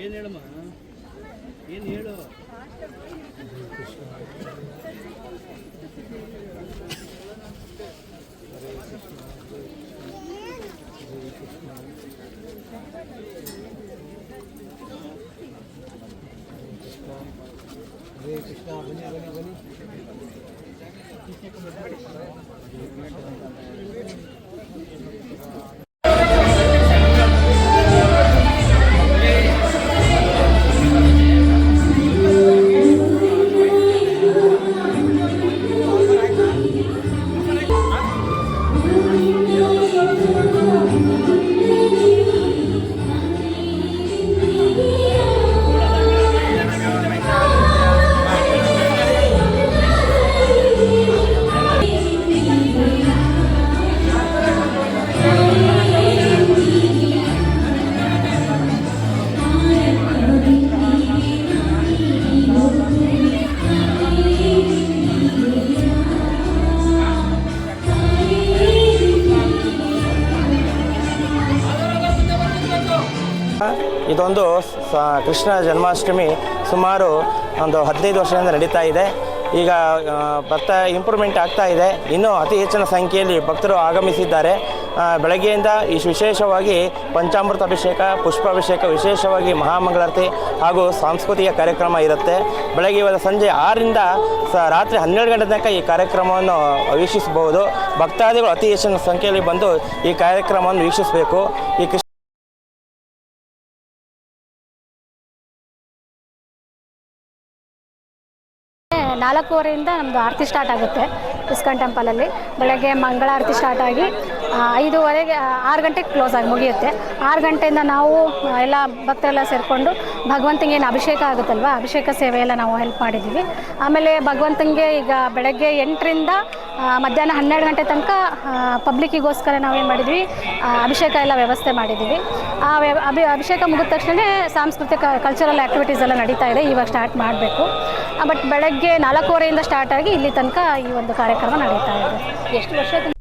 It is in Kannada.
ಏನು ಹೇಳಮ್ಮ ಏನು ಹೇಳು ಹರೇ ಕೃಷ್ಣ ಬನ್ನಿ ಬನ್ನಿ ಬನ್ನಿ ಇದೊಂದು ಕೃಷ್ಣ ಜನ್ಮಾಷ್ಟಮಿ ಸುಮಾರು ಒಂದು ಹದಿನೈದು ವರ್ಷದಿಂದ ನಡೀತಾ ಇದೆ. ಈಗ ಭಕ್ತ ಇಂಪ್ರೂವ್ಮೆಂಟ್ ಆಗ್ತಾ ಇದೆ. ಇನ್ನೂ ಅತಿ ಹೆಚ್ಚಿನ ಸಂಖ್ಯೆಯಲ್ಲಿ ಭಕ್ತರು ಆಗಮಿಸಿದ್ದಾರೆ. ಬೆಳಗ್ಗೆಯಿಂದ ಈ ವಿಶೇಷವಾಗಿ ಪಂಚಾಮೃತ ಅಭಿಷೇಕ, ಪುಷ್ಪಾಭಿಷೇಕ ವಿಶೇಷವಾಗಿ ಮಹಾಮಂಗಳಾರತಿ ಹಾಗೂ ಸಾಂಸ್ಕೃತಿಕ ಕಾರ್ಯಕ್ರಮ ಇರುತ್ತೆ. ಬೆಳಗ್ಗೆ ಇವತ್ತು ಸಂಜೆ ಆರರಿಂದ ಸ, ರಾತ್ರಿ ಹನ್ನೆರಡು ಗಂಟೆ ತನಕ ಈ ಕಾರ್ಯಕ್ರಮವನ್ನು ವೀಕ್ಷಿಸಬಹುದು. ಭಕ್ತಾದಿಗಳು ಅತಿ ಹೆಚ್ಚಿನ ಸಂಖ್ಯೆಯಲ್ಲಿ ಬಂದು ಈ ಕಾರ್ಯಕ್ರಮವನ್ನು ವೀಕ್ಷಿಸಬೇಕು. ಈ ನಾಲ್ಕೂವರೆಯಿಂದ ನಮ್ಮದು ಆರತಿ ಸ್ಟಾರ್ಟ್ ಆಗುತ್ತೆ ಇಸ್ಕಾನ್ ಟೆಂಪಲಲ್ಲಿ ಬೆಳಗ್ಗೆ ಮಂಗಳಾರತಿ ಸ್ಟಾರ್ಟ್ ಆಗಿ ಐದೂವರೆಗೆ ಆರು ಗಂಟೆಗೆ ಕ್ಲೋಸ್ ಆಗಿ ಮುಗಿಯುತ್ತೆ. ಆರು ಗಂಟೆಯಿಂದ ನಾವು ಎಲ್ಲ ಭಕ್ತರೆಲ್ಲ ಸೇರಿಕೊಂಡು ಭಗವಂತನಿಗೆ ಏನು ಅಭಿಷೇಕ ಆಗುತ್ತಲ್ವ? ಅಭಿಷೇಕ ಸೇವೆ ಎಲ್ಲ ನಾವು ಹೆಲ್ಪ್ ಮಾಡಿದ್ದೀವಿ. ಆಮೇಲೆ ಭಗವಂತನಿಗೆ ಈಗ ಬೆಳಗ್ಗೆ ಎಂಟರಿಂದ ಮಧ್ಯಾಹ್ನ ಹನ್ನೆರಡು ಗಂಟೆ ತನಕ ಪಬ್ಲಿಕ್ಕಿಗೋಸ್ಕರ ನಾವೇನು ಮಾಡಿದ್ವಿ ಅಭಿಷೇಕ ಎಲ್ಲ ವ್ಯವಸ್ಥೆ ಮಾಡಿದ್ದೀವಿ. ಆ ಅಭಿ, ಅಭಿಷೇಕ ಮುಗಿದ ತಕ್ಷಣ ಸಾಂಸ್ಕೃತಿಕ ಕಲ್ಚರಲ್ ಆ್ಯಕ್ಟಿವಿಟೀಸ್ ಎಲ್ಲ ನಡೀತಾ ಇದೆ. ಇವಾಗ ಸ್ಟಾರ್ಟ್ ಮಾಡಬೇಕು. ಬಟ್ ಬೆಳಗ್ಗೆ ನಾಲ್ಕೂವರೆಯಿಂದ ಸ್ಟಾರ್ಟ್ ಆಗಿ ಇಲ್ಲಿ ತನಕ ಈ ಒಂದು ಕಾರ್ಯಕ್ರಮ ನಡೀತಾ ಇದೆ. ಎಷ್ಟು ವರ್ಷ